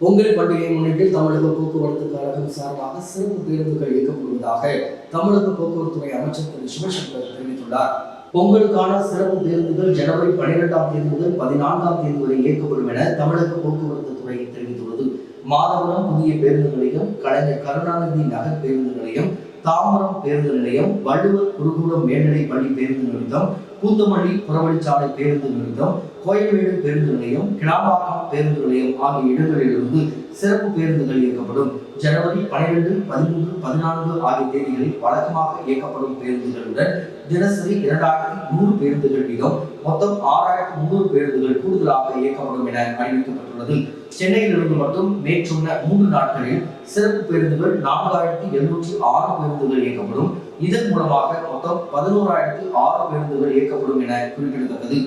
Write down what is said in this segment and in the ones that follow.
பொங்கல் பண்டிகையை முன்னிட்டு தமிழக போக்குவரத்து கழகம் சார்பாக சிறப்பு பேருந்துகள் இயக்கப்படுவதாக தமிழக போக்குவரத்துறை அமைச்சர் திரு சிவசங்கர் தெரிவித்துள்ளார். பொங்கலுக்கான சிறப்பு பேருந்துகள் ஜனவரி பனிரெண்டாம் தேதி முதல் பதினான்காம் தேதி வரை இயக்கப்படும் என தமிழக போக்குவரத்து துறை தெரிவித்துள்ளது. மாதவரம் புதிய பேருந்து நிலையம் கலைஞர் கருணாநிதி நகர் பேருந்து நிலையம் தாம்பரம் பேருந்து நிலையம் வள்ளுவர் குருகுலம் மேல்நிலை பள்ளி பேருந்து நிறுத்தம் பூந்தமல்லி புறவழிச்சாலை பேருந்து நிறுத்தம் கோயம்பேடு பேருந்து நிலையம் கிளாம்பாக்கம் பேருந்து நிலையம் ஆகிய இடங்களிலிருந்து சிறப்பு பேருந்துகள் இயக்கப்படும். ஜனவரி பனிரெண்டு பதிமூன்று பதினான்கு ஆகிய தேதிகளில் வழக்கமாக இயக்கப்படும் பேருந்துகளுடன் தினசரி இரண்டாயிரத்தி நூறு பேருந்துகள் வீதம் மொத்தம் ஆறாயிரத்தி முந்நூறு பேருந்துகள் கூடுதலாக இயக்கப்படும் என அறிவிக்கப்பட்டுள்ளது. சென்னையிலிருந்து மட்டும் நேற்றுள்ள மூன்று நாட்களில் சிறப்பு பேருந்துகள் நான்காயிரத்தி எழுநூற்றி ஆறு பேருந்துகள் இயக்கப்படும். இதன் மூலமாக மொத்தம் பதினோராயிரத்தி ஆறு பேருந்துகள் இயக்கப்படும் என குறிப்பிடத்தக்கது.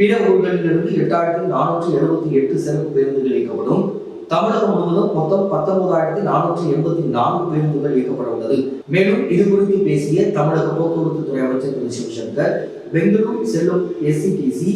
பிற ஊர்களிலிருந்து எட்டாயிரத்தி நானூற்றி எழுபத்தி எட்டு சிறப்பு பேருந்துகள் இயக்கப்படும். தமிழகம் முழுவதும் மொத்தம் பத்தொன்பதாயிரத்தி நானூற்றி எண்பத்தி நான்கு பேருந்துகள் இயக்கப்பட உள்ளது. மேலும் இது குறித்து பேசிய தமிழக போக்குவரத்து துறை அமைச்சர் திரு சிவசங்கர் பெங்களூரு செல்லும் எஸ்சிடிசி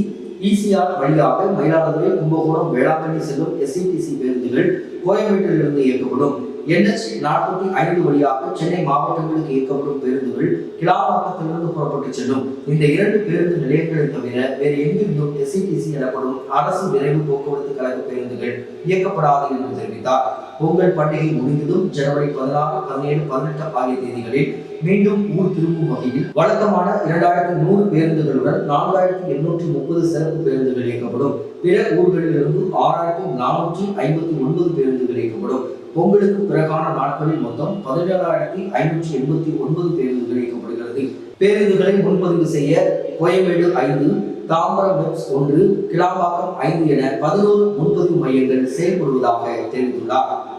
இசிஆர் வழியாக மயிலாடுதுறை கும்பகோணம் வேளாங்கண்ணி செல்லும் எஸ்சிடிசி பேருந்துகள் கோயம்பேட்டிலிருந்து இயக்கப்படும். என்எச் நாற்பத்தி ஐந்து வழியாக சென்னை மாவட்டங்களுக்கு இயக்கப்படும் பேருந்துகள் கிளாம்பாக்கத்திலிருந்து புறப்பட்டு செல்லும். இந்த இரண்டு பேருந்து நிலையங்களை தவிர வேறு எங்கிருந்தும் எஸ்இடிசி எனப்படும் அரசு விரைவு போக்குவரத்து கழக பேருந்துகள் இயக்கப்படாது என்று தெரிவித்தார். பொங்கல் பண்டிகை முடிந்ததும் ஜனவரி பதினாறு பதினேழு பதினெட்டு ஆகிய தேதிகளில் மீண்டும் ஊர் திரும்பும் வகையில் வழக்கமான இரண்டாயிரத்தி நூறு பேருந்துகளுடன் நான்காயிரத்தி எண்ணூற்றி முப்பது சிறப்பு பேருந்துகள் இயக்கப்படும். பிற ஊர்களிலிருந்து ஆறாயிரத்தி நானூற்றி ஐம்பத்தி ஒன்பது பேருந்துகள் இயக்கப்படும். பொங்கலுக்கு பிறகான நாட்களில் மொத்தம் பதினேழாயிரத்தி ஐநூற்றி எண்பத்தி ஒன்பது பேருந்து இயக்கப்படுகிறது பேருந்துகளை முன்பதிவு செய்ய கோயம்பேடு ஐந்து தாம்பரம் வெப்ஸ் ஒன்று கிளாம்பாக்கம் ஐந்து என பதினோரு முன்பதிவு மையங்கள் செயல்படுவதாக தெரிவித்துள்ளார்.